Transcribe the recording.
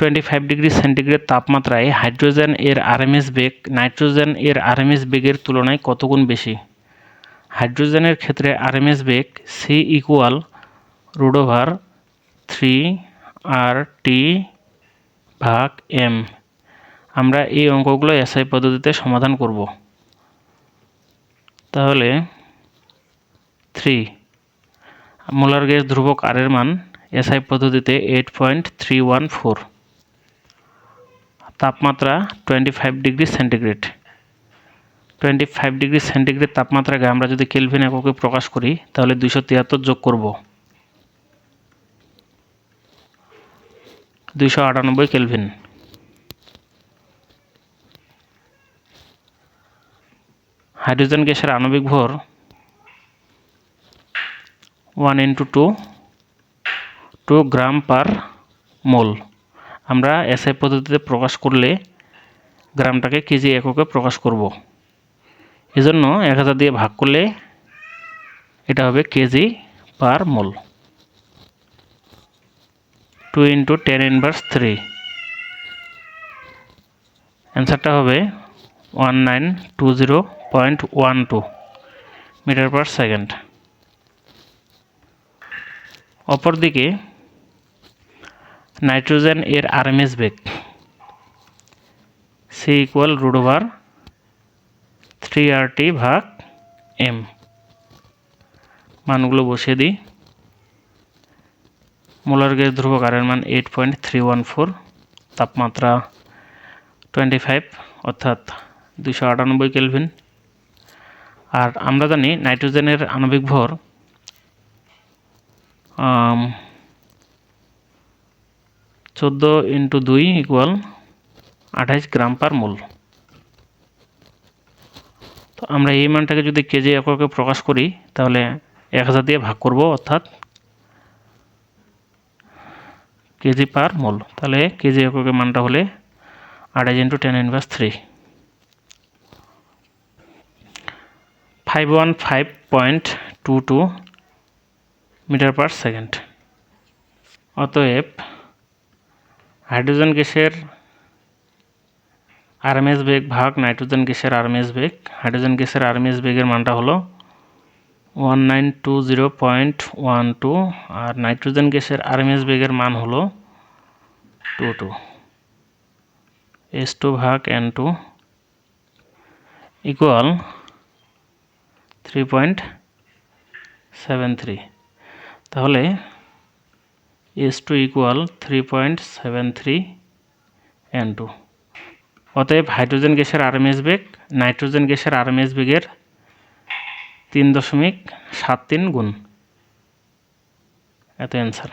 Twenty five degree centigrade তাপমাত্রায় hydrogen এর RMS বেগ নাইট্রোজেন এর আরএমএস বেগের তুলনায় কতগুণ বেশি? হাইড্রোজেনের ক্ষেত্রে আরএমএস বেগ C equal root over three R T ভাগ এম আমরা এই অঙ্কগুলো এসআই পদ্ধতিতে সমাধান করব। তাহলে থ্রি মোলার গ্যাস ধ্রুবক আর এর মান এসআই পদ্ধতিতে eight point three one four তাপমাত্রা twenty five degree centigrade twenty five degree centigrade তাপমাত্রাকে আমরা যদি কেলভিন এককে প্রকাশ করি, তাহলে দুইশো তিয়াত্তর যোগ করব। দুইশো আটানব্বই কেলভিন হাইড্রোজেন গ্যাসের আণবিক ভর one into two two gram per mole আমরা এসআই পদ্ধতিতে প্রকাশ করলে গ্রামটাকে কেজি এককে প্রকাশ করব। এজন্য এক হাজার দিয়ে ভাগ করলে এটা হবে kg per mole. Two into ten inverse three. অ্যান্সারটা হবে one nine two zero point one two metre per second. অপরদিকে নাইট্রোজেন এর আরএমএস বেগ। C equal root over three R T ভাগ এম মানগুলো বসিয়ে দিই। মোলার গ্যাস ধ্রুবক আরের মান eight point three one four তাপমাত্রা টোয়েন্টি ফাইভ অর্থাৎ দুশো আটানব্বই কেলভিন আর আমরা জানি নাইট্রোজেনের আণবিক ভর চোদ্দ ইন্টু দুই ইকুয়াল আঠাইশ গ্রাম পার মোল তো আমরা এই মানটাকে যদি কেজি এককে প্রকাশ করি, তাহলে এক হাজার দিয়ে ভাগ করব, অর্থাৎ কেজি পার মোল তাহলে কেজি এককে মানটা হলে আড়াই into ten inverse three five one five point two two meter per second অতএব হাইড্রোজেন গ্যাসের আরএমএস বেগ ভাগ নাইট্রোজেন গ্যাসের আরএমএস বেগ। হাইড্রোজেন গ্যাসের আরএমএস বেগের মানটা হলো one nine two zero point one two আর নাইট্রোজেন গ্যাসের আরএমএস বেগের মান হলো টু টু। এস টু ভাগ N two equal three point seven three. তাহলে S two equal three point seven three N two অতএব হাইড্রোজেন গ্যাসের আরএমএস বেগ nitrogen গ্যাসের আরএমএস বেগের তিন দশমিক সাত তিন গুণ। এত অ্যান্সার